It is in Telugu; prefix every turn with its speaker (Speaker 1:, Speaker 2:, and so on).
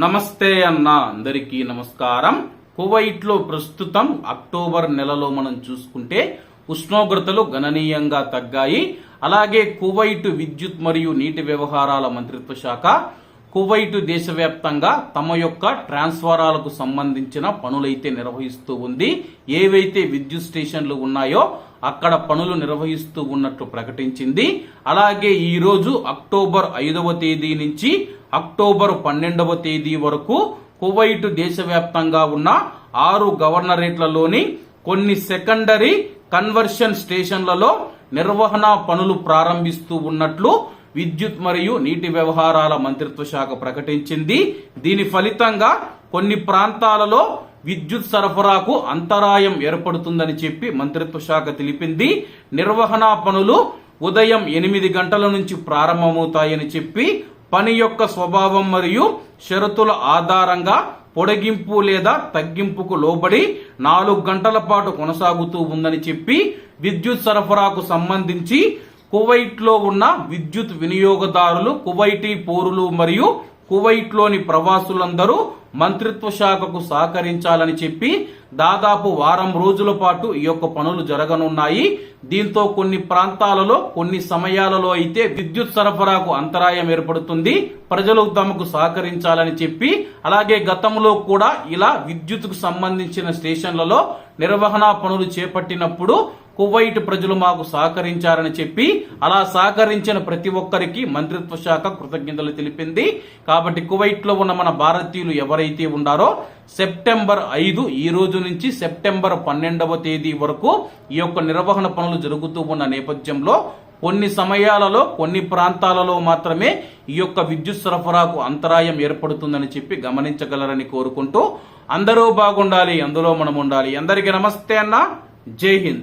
Speaker 1: నమస్తే అన్న అందరికీ నమస్కారం. కువైట్లో ప్రస్తుతం అక్టోబర్ నెలలో మనం చూసుకుంటే ఉష్ణోగ్రతలు గణనీయంగా తగ్గాయి. అలాగే కువైట్ విద్యుత్ మరియు నీటి వ్యవహారాల మంత్రిత్వ శాఖ కువైట్ దేశవ్యాప్తంగా తమ యొక్క ట్రాన్స్ఫారాలకు సంబంధించిన పనులైతే నిర్వహిస్తూ ఉంది. ఏవైతే విద్యుత్ స్టేషన్లు ఉన్నాయో అక్కడ పనులు నిర్వహిస్తూ ఉన్నట్లు ప్రకటించింది. అలాగే ఈ రోజు అక్టోబర్ ఐదవ తేదీ నుంచి అక్టోబర్ పన్నెండవ తేదీ వరకు కువైట్ దేశవ్యాప్తంగా ఉన్న ఆరు గవర్నరేట్లలోని కొన్ని సెకండరీ కన్వర్షన్ స్టేషన్లలో నిర్వహణ పనులు ప్రారంభిస్తూ ఉన్నట్లు విద్యుత్ మరియు నీటి వ్యవహారాల మంత్రిత్వ శాఖ ప్రకటించింది. దీని ఫలితంగా కొన్ని ప్రాంతాలలో విద్యుత్ సరఫరాకు అంతరాయం ఏర్పడుతుందని చెప్పి మంత్రిత్వ శాఖ తెలిపింది. నిర్వహణ పనులు ఉదయం ఎనిమిది గంటల నుంచి ప్రారంభమవుతాయని చెప్పి పని యొక్క స్వభావం మరియు షరతుల ఆధారంగా పొడిగింపు లేదా తగ్గింపుకు లోబడి నాలుగు గంటల పాటు కొనసాగుతూ ఉందని చెప్పి విద్యుత్ సరఫరాకు సంబంధించి కువైట్లో ఉన్న విద్యుత్ వినియోగదారులు కువైటీ పౌరులు మరియు కువైట్లోని ప్రవాసులందరూ మంత్రిత్వ శాఖకు సహకరించాలని చెప్పి దాదాపు వారం రోజుల పాటు ఈ యొక్క పనులు జరగనున్నాయి. దీంతో కొన్ని ప్రాంతాలలో కొన్ని సమయాలలో అయితే విద్యుత్ సరఫరాకు అంతరాయం ఏర్పడుతుంది. ప్రజలు తమకు సహకరించాలని చెప్పి అలాగే గతంలో కూడా ఇలా విద్యుత్కు సంబంధించిన స్టేషన్లలో నిర్వహణ పనులు చేపట్టినప్పుడు కువైట్ ప్రజలు మాకు సహకరించారని చెప్పి అలా సహకరించిన ప్రతి ఒక్కరికి మంత్రిత్వ శాఖ కృతజ్ఞతలు తెలిపింది. కాబట్టి కువైట్లో ఉన్న మన భారతీయులు ఎవరైతే ఉన్నారో సెప్టెంబర్ ఐదు ఈ రోజు నుంచి సెప్టెంబర్ పన్నెండవ తేదీ వరకు ఈ యొక్క నిర్వహణ పనులు జరుగుతూ ఉన్న నేపథ్యంలో కొన్ని సమయాలలో కొన్ని ప్రాంతాలలో మాత్రమే ఈ యొక్క విద్యుత్ సరఫరాకు అంతరాయం ఏర్పడుతుందని చెప్పి గమనించగలరని కోరుకుంటూ అందరూ బాగుండాలి అందులో మనం ఉండాలి. అందరికీ నమస్తే అన్న. జై హింద్.